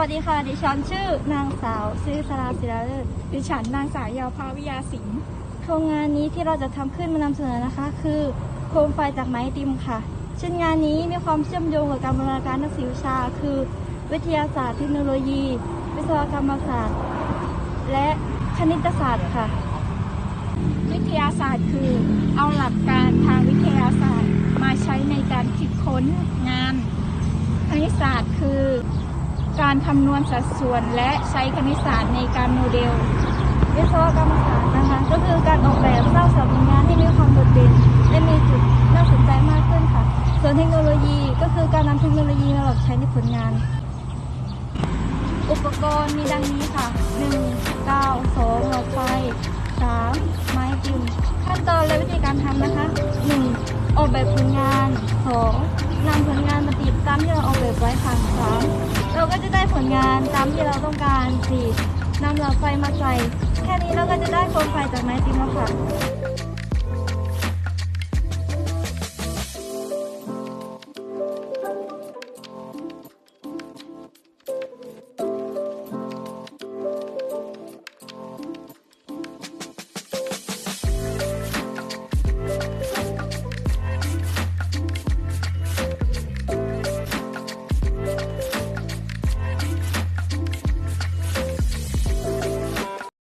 วัสดีค่ะ ดิฉันชื่อนางสาวซื้อสราศิลาเลิศดิฉันนางสาวยาวภาวิยาสิงห์โครงงานนี้ที่เราจะทำขึ้นมานำเสนอนะคะ คือโคมไฟจากไม้ติมค่ะเชิ้นงานนี้มีความเชื่อมโยงกับการบรณาการนักศึกษาคือ วิทยาศาสตร์เทคโนโลยี วิศวกรรมศาสตร์ และคณิตศาสตร์ค่ะ วิทยาศาสตร์คือเอาหลักการทางวิทยาศาสตร์มาใช้ในการคิดค้นงาน คณิตศาสตร์คือ การคำนวณสัดส่วนและใช้คณิตศาสตร์ในการโมเดล วิศวกรรมศาสตร์นะคะ ก็คือการออกแบบสร้างสรรค์ผลงานที่มีความโดดเด่นและมีจุดน่าสนใจมากขึ้นค่ะ ส่วนเทคโนโลยีก็คือการนำเทคโนโลยีมาปรับใช้ในผลงาน อุปกรณ์มีดังนี้ค่ะ 1. กาว 2. หลอดไฟ 3. ไม้พิมพ์ขั้นตอนและวิธีการทำนะคะ 1. ออกแบบผลงาน 2. นำผลงานมาติดตามที่เราออกแบบไว้ค่ะ 3. เราก็จะได้ผลงานตามที่เราต้องการ 4. นำหลอดไฟมาใส่ แค่นี้เราก็จะได้โคมไฟจากไม้จริงแล้วค่ะ